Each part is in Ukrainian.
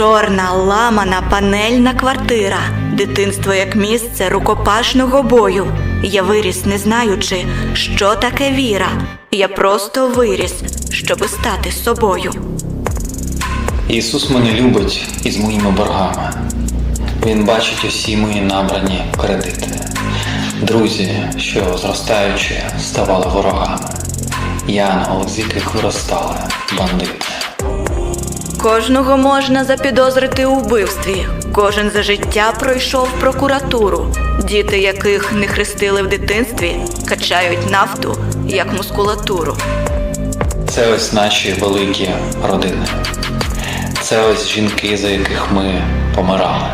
Чорна ламана панельна квартира, дитинство як місце рукопашного бою. Я виріс, не знаючи, що таке віра. Я просто виріс, щоби стати собою. Ісус мене любить із моїми боргами. Він бачить усі мої набрані кредити. Друзі, що зростаючи, ставали ворогами. Янгол, з яких виростали бандити. Кожного можна запідозрити у вбивстві. Кожен за життя пройшов прокуратуру. Діти, яких не хрестили в дитинстві, качають нафту як мускулатуру. Це ось наші великі родини. Це ось жінки, за яких ми помирали.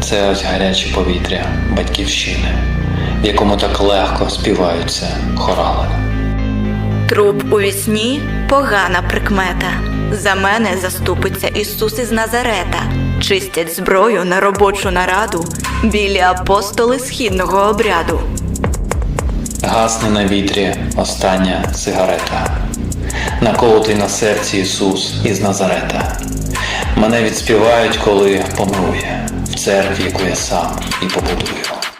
Це ось гаряче повітря батьківщини, в якому так легко співаються хорали. Труп у вісні погана прикмета. За мене заступиться Ісус із Назарета. Чистять зброю на робочу нараду білі апостоли східного обряду. Гасне на вітрі остання сигарета. Наколотий на серці Ісус із Назарета. Мене відспівають, коли помру я в церкві, яку я сам і побудую.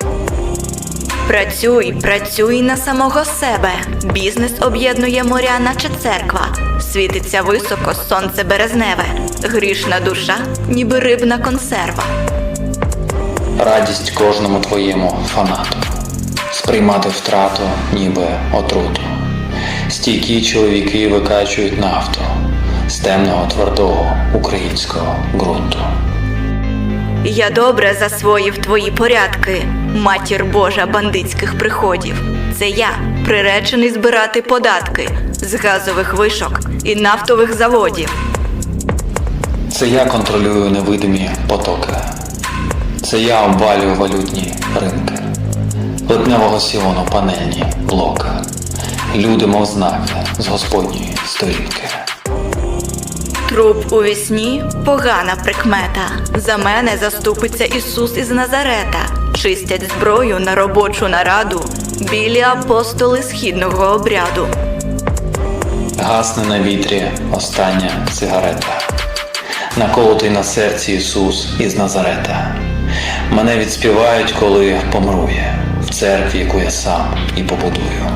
Працюй, працюй на самого себе. Бізнес об'єднує моря, наче церква. Світиться високо сонце березневе. Грішна душа, ніби рибна консерва. Радість кожному твоєму фанату. Сприймати втрату, ніби отруту. Стійкі чоловіки викачують нафту з темного твердого українського ґрунту. Я добре засвоїв твої порядки, матір Божа бандитських приходів. Це я, приречений збирати податки з газових вишок і нафтових заводів. Це я контролюю невидимі потоки. Це я обвалюю валютні ринки. Липневого сіону панельні блоки. Люди, мов знаки з господньої сторінки. Труп у вісні погана прикмета. За мене заступиться Ісус із Назарета. Чистять зброю на робочу нараду білі апостоли східного обряду. Гасне на вітрі остання сигарета. Наколотий на серці Ісус із Назарета. Мене відспівають, коли помру я в церкві, яку я сам і побудую.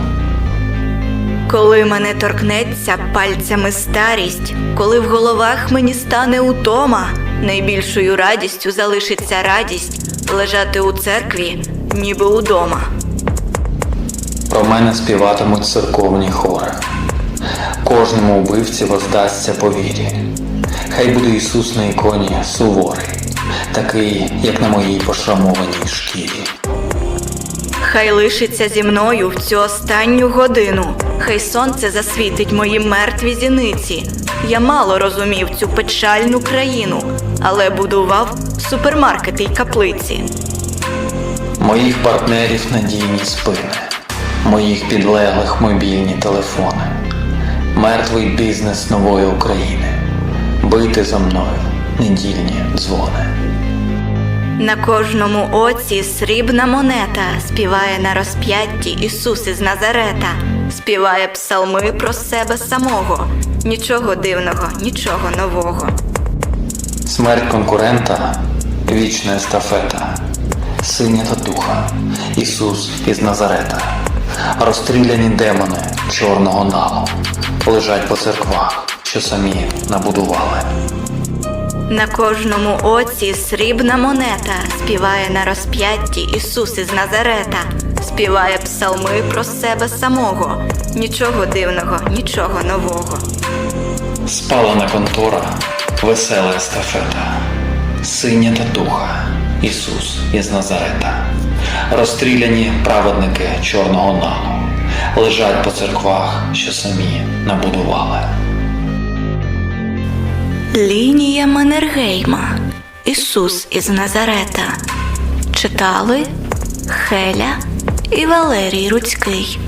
Коли мене торкнеться пальцями старість, коли в головах мені стане утома, найбільшою радістю залишиться радість лежати у церкві, ніби удома. Про мене співатимуть церковні хори. Кожному вбивці воздасться по вірі. Хай буде Ісус на іконі суворий, такий, як на моїй пошрамованій шкірі. Хай лишиться зі мною в цю останню годину. Хай сонце засвітить мої мертві зіниці. Я мало розумів цю печальну країну, але будував супермаркети й каплиці. Моїх партнерів надійні спини, моїх підлеглих мобільні телефони, мертвий бізнес нової України, бити за мною недільні дзвони. На кожному оці срібна монета співає на розп'ятті Ісус із Назарета, співає псалми про себе самого. Нічого дивного, нічого нового. Смерть конкурента вічна естафета, синя та духа, Ісус із Назарета, розстріляні демони чорного налу лежать по церквах, що самі набудували. На кожному оці срібна монета співає на розп'ятті Ісус із Назарета, співає псалми про себе самого. Нічого дивного, нічого нового. Спалена контора, весела естафета, синя та духа, Ісус із Назарета, розстріляні праведники чорного налу лежать по церквах, що самі набудували. Лінія Маннергейма. Ісус із Назарета. Читали Хеля і Валерій Руцький.